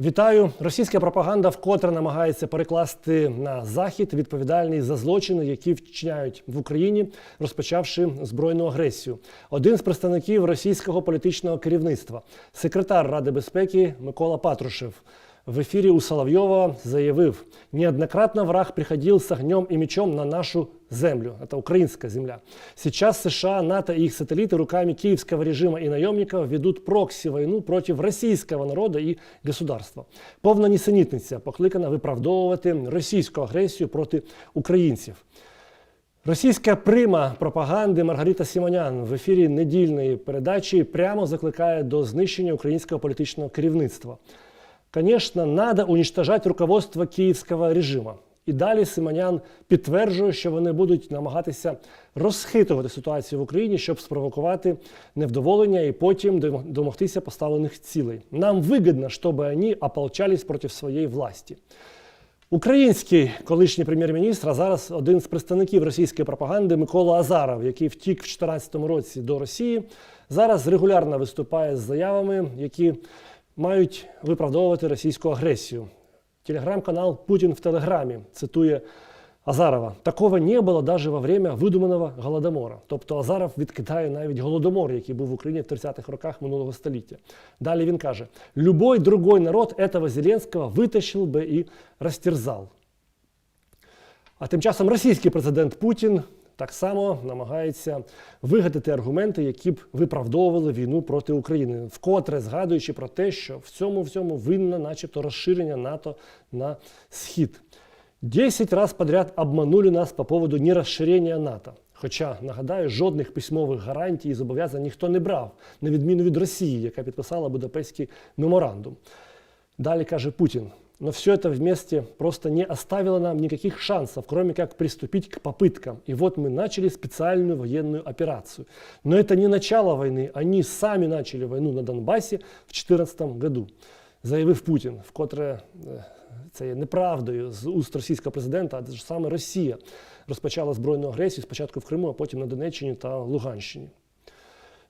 Вітаю! Російська пропаганда вкотре намагається перекласти на захід відповідальність за злочини, які вчиняють в Україні, розпочавши збройну агресію. Один з представників російського політичного керівництва, секретар Ради безпеки Микола Патрушев, в ефірі у Соловьева заявив: неоднократно враг приходил с огнем и мечом на нашу землю. Это украинская земля. Сейчас США, НАТО и их сателлиты руками киевского режима и наемников ведут проксі-війну проти російського народу і государства. Повна нісенітниця покликана виправдовувати російську агресію проти українців. Російська прима пропаганди Маргарита Сімонян в ефірі недільної передачі прямо закликає до знищення українського політичного керівництва. Конечно, надо уничтожать руководство київського режиму. І далі Симонян підтверджує, що вони будуть намагатися розхитувати ситуацію в Україні, щоб спровокувати невдоволення і потім домогтися поставлених цілей. Нам вигідно, щоб вони ополчались проти своєї власті. Український колишній прем'єр-міністр, а зараз один з представників російської пропаганди Микола Азаров, який втік в 2014 році до Росії, зараз регулярно виступає з заявами, які мають виправдовувати російську агресію. Телеграм-канал Путін в Телеграмі цитує Азарова. Такого не було навіть во время видуманого голодомора. Тобто Азаров відкидає навіть голодомор, який був в Україні в 30-х роках минулого століття. Далі він каже: любой другой народ этого Зеленського витащив би і розтерзав. А тим часом російський президент Путін так само намагається вигадати аргументи, які б виправдовували війну проти України, вкотре згадуючи про те, що в цьому всьому винно, начебто, розширення НАТО на схід. Десять раз подряд обманули нас по поводу нерозширення НАТО. Хоча, нагадаю, жодних письмових гарантій і зобов'язань ніхто не брав, на відміну від Росії, яка підписала Будапештський меморандум. Далі каже Путін Но все это вместе просто не оставило нам никаких шансов, кроме как приступить к попыткам. И вот мы начали специальную военную операцию. Но это не начало войны, они сами начали войну на Донбасі в 2014 году, заявив Путін, вкотре е, це є неправдою з уст російського президента, адже саме Росія розпочала збройну агресію спочатку в Криму, а потім на Донеччині та Луганщині.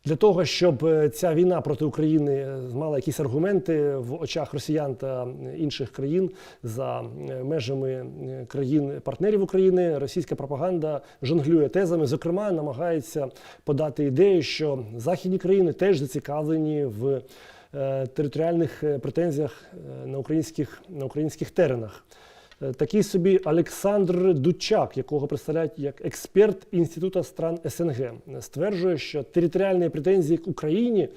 Для того, щоб е, ця війна проти України мала якісь аргументи в очах росіян та інших країн за е, межами е, країн-партнерів України, російська пропаганда жонглює тезами, зокрема, намагається подати ідею, що західні країни теж зацікавлені в територіальних претензіях на українських, на українських теренах. Такий собі Олександр Дучак, якого представляють як експерт Інституту стран СНГ, стверджує, що територіальні претензії к Україні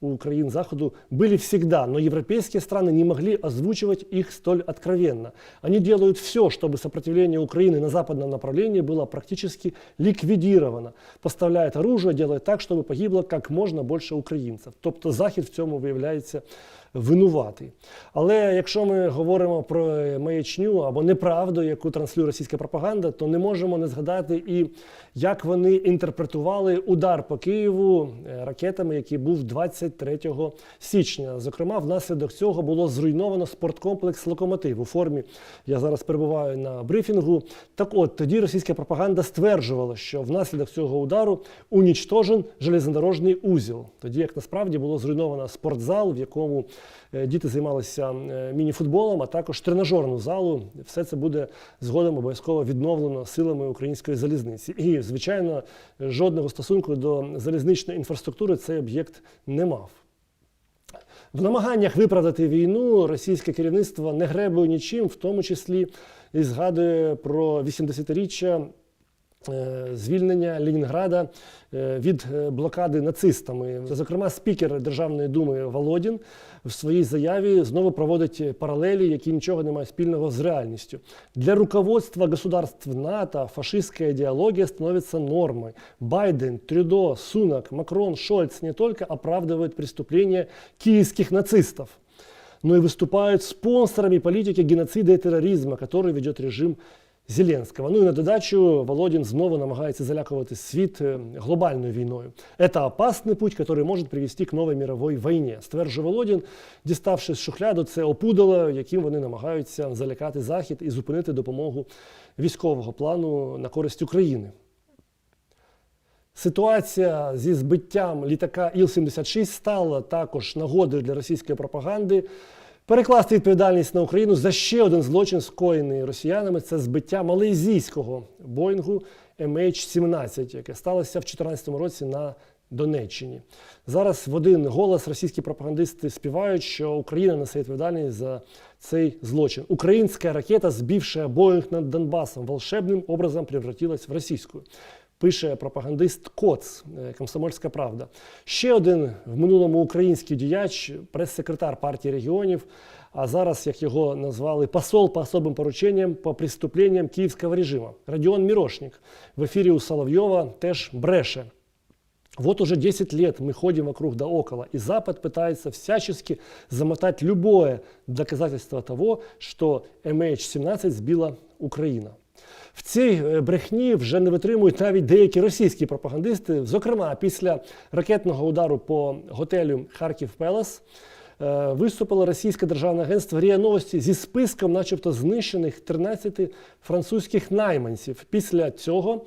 у країн Заходу были всегда, но европейские страны не могли озвучивать их столь откровенно. Они делают все, чтобы сопротивление Украины на западном направлении было практически ликвидировано. Поставляет оружие, делает так, чтобы погибло как можно больше українців. Тобто Захід в цьому виявляється винуватий. Але якщо ми говоримо про маячню або неправду, яку транслює російська пропаганда, то не можемо не згадати і як вони інтерпретували удар по Києву ракетами, який був 23 січня. Зокрема, внаслідок цього було зруйновано спорткомплекс Локомотив у формі. Я зараз перебуваю на брифінгу. Так от тоді російська пропаганда стверджувала, що внаслідок цього удару унічтожен железнодорожний узіл. Тоді як насправді було зруйновано спортзал, в якому діти займалися міні-футболом, а також тренажерну залу. Все це буде згодом обов'язково відновлено силами української залізниці. І, звичайно, жодного стосунку до залізничної інфраструктури цей об'єкт не мав. В намаганнях виправдати війну російське керівництво не гребує нічим, в тому числі і згадує про 80-річчя звільнення Ленінграда від блокади нацистами. Зокрема, спікер Державної думи Володін в своїй заяві знову проводить паралелі, які нічого не мають спільного з реальністю. Для руководства государств НАТО фашистська ідеологія становиться нормой. Байден, Трюдо, Сунак, Макрон, Шольц не только оправдывают преступления киевских нацистов, но и выступают спонсорами политики геноцида и терроризма, который ведет режим Зеленського. Ну і на додачу Володін знову намагається залякувати світ глобальною війною. Це опасний путь, який може привести к новій мировій війні. Стверджує Володін, діставши з шухляду, це опудало, яким вони намагаються залякати Захід і зупинити допомогу військового плану на користь України. Ситуація зі збиттям літака Іл-76 стала також нагодою для російської пропаганди Перекласти відповідальність на Україну за ще один злочин, скоєний росіянами, це збиття малайзійського Боїнгу MH17, яке сталося в 2014 році на Донеччині. Зараз в один голос російські пропагандисти співають, що Україна несе відповідальність за цей злочин. Українська ракета, збившая Боїнг над Донбасом, волшебним образом превратилась в російську. Пише пропагандист Коц, е, Комсомольська правда. Ще один в минулому український діяч, прес-секретар партії регіонів, а зараз, як його назвали, посол по особим порученням по преступлениям київського режиму. Радіон Мірошник в ефірі у Соловйова теж бреше. Вот уже 10 лет мы ходим вокруг да около, и Запад пытается всячески замотать любое доказательство того, что MH17 збила Україна. В цій е, брехні вже не витримують навіть деякі російські пропагандисти. Зокрема, після ракетного удару по готелю Харків Пелес е, виступило російське державне агентство РІА Новості зі списком, начебто, знищених 13 французьких найманців. Після цього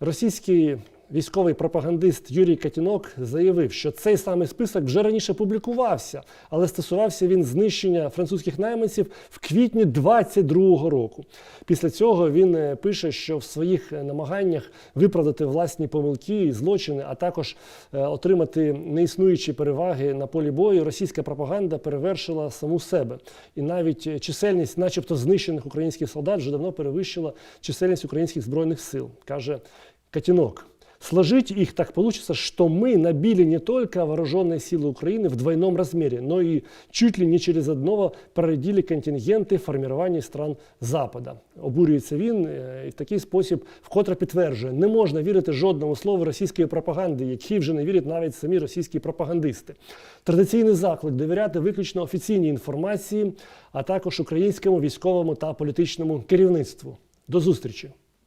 російський військовий пропагандист Юрій Катінок заявив, що цей самий список вже раніше публікувався, але стосувався він знищення французьких найманців в квітні 22-го року. Після цього він е, пише, що в своїх е, намаганнях виправдати власні помилки і злочини, а також е, отримати неіснуючі переваги на полі бою, російська пропаганда перевершила саму себе. І навіть чисельність, начебто, знищених українських солдат вже давно перевищила чисельність українських збройних сил, каже Катінок. Сложить их так получится, что мы набили не только вооруженные силы Украины в двойном размере, но и чуть ли не через одного проредили контингенти формування стран Запада. Обурюється він е, і в такий спосіб вкотре підтверджує, не можна вірити жодному слову російської пропаганди, які вже не вірять навіть самі російські пропагандисти. Традиційний заклик довіряти виключно офіційній інформації, а також українському військовому та політичному керівництву. До зустрічі!